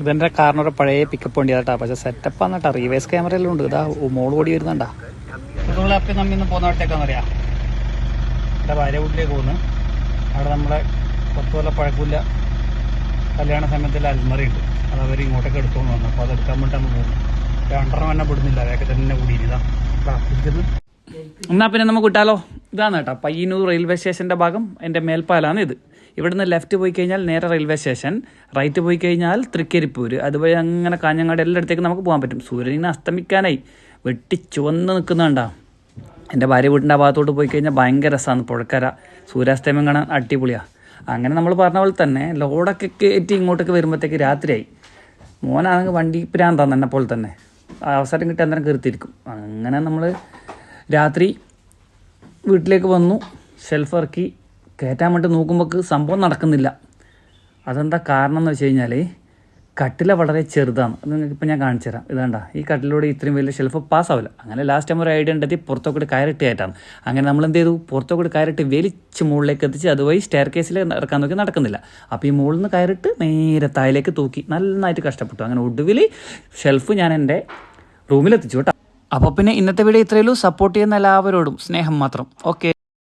ഇതെന്റെ കാറിനൊരു പഴയ പിക്കപ്പ് വണ്ടി കേട്ടോ പക്ഷെ സെറ്റപ്പ് ആണ് കേട്ടോ റീവേഴ്സ് ക്യാമറ എല്ലാം ഉണ്ട്. ഇതാ മോൾ കൂടി വരുന്നുണ്ടാ. അപ്പം നമ്മ ഇന്ന് പോകുന്ന വട്ടേക്കാന്നറിയാം? എന്റെ ഭാര്യ വീട്ടിലേക്ക് പോകുന്നു. അവിടെ നമ്മളെ പത്ത് കൊല്ലം പഴക്കില്ല കല്യാണ സമയത്തിൽ അൽമറി ഉണ്ട് അത് അവർ ഇങ്ങോട്ടൊക്കെ എടുത്തോണ്ട് വന്നു. അപ്പോൾ അത് എടുക്കാൻ വേണ്ടി നമ്മൾ പോകുന്നു. രണ്ടെണ്ണം തന്നെ വിടുന്നില്ല അതൊക്കെ തന്നെ കൂടിയിരുന്നാ എന്നാ പിന്നെ നമുക്ക് വിട്ടാലോ? ഇതാണ് കേട്ടോ പയ്യന്നൂർ റെയിൽവേ സ്റ്റേഷന്റെ ഭാഗം. എന്റെ മേൽപ്പാലാണ് ഇത്. ഇവിടുന്ന് ലെഫ്റ്റ് പോയി കഴിഞ്ഞാൽ നേരെ റെയിൽവേ സ്റ്റേഷൻ റൈറ്റ് പോയി കഴിഞ്ഞാൽ തൃക്കരിപ്പൂര്. അതുപോലെ അങ്ങനെ കാഞ്ഞങ്ങാട് എല്ലായിടത്തേക്കും നമുക്ക് പോകാൻ പറ്റും. സൂര്യനെ അസ്തമിക്കാനായി. വെട്ടി ചുവന്ന് നിൽക്കുന്നുണ്ടാ എന്റെ ഭാര്യ വീടിന്റെ ഭാഗത്തോട്ട് പോയി കഴിഞ്ഞാൽ ഭയങ്കര രസമാണ്. പുഴക്കര സൂര്യാസ്തമയം കാണാൻ അടിപൊളിയാണ് അങ്ങനെ നമ്മൾ പറഞ്ഞ പോലെ തന്നെ ലോഡൊക്കെ കയറ്റി ഇങ്ങോട്ടൊക്കെ വരുമ്പോഴത്തേക്ക് രാത്രിയായി. മോനാണെങ്കിൽ വണ്ടി പ്രാന്താന്ന് എന്നെ പോലെ തന്നെ. അവസരം കിട്ടി അന്നേരം കയറിത്തിരിക്കും അങ്ങനെ നമ്മൾ രാത്രി വീട്ടിലേക്ക് വന്നു. ഷെൽഫ് ഇറക്കി കയറ്റാൻ വേണ്ടി നോക്കുമ്പോൾ സംഭവം നടക്കുന്നില്ല. അതെന്താ കാരണം എന്ന് വെച്ച് കഴിഞ്ഞാൽ കട്ടില വളരെ ചെറുതാണ്. അത് നിങ്ങൾക്ക് ഇപ്പം ഞാൻ കാണിച്ചു തരാം. ഇതാണ്ട ഈ കട്ടിലൂടെ ഇത്രയും വലിയ ഷെൽഫ് പാസ്സാവില്ല അങ്ങനെ ലാസ്റ്റ് ടൈം ഒരു ഐഡിയ ഉണ്ടെത്തി പുറത്തോട്ട് കയറിട്ട് കയറ്റാണ് അങ്ങനെ നമ്മൾ എന്ത് ചെയ്തു? പുറത്തോട്ട് കയറിട്ട് വലിച്ച് മുകളിലേക്ക് എത്തിച്ച് അതുവഴി സ്റ്റെയർ കേസിൽ ഇറക്കാൻ നോക്കി നടക്കുന്നില്ല. അപ്പോൾ ഈ മുകളിൽ നിന്ന് കയറിട്ട് നേരെ താഴേക്ക് തൂക്കി നന്നായിട്ട് കഷ്ടപ്പെട്ടു. അങ്ങനെ ഒടുവിൽ ഷെൽഫ് ഞാൻ എന്റെ റൂമിലെത്തിച്ചു കേട്ടോ. അപ്പോൾ പിന്നെ ഇന്നത്തെ വീഡിയോ ഇത്രയുള്ളൂ സപ്പോർട്ട് ചെയ്യുന്ന എല്ലാവരോടും സ്നേഹം മാത്രം. ഓക്കെ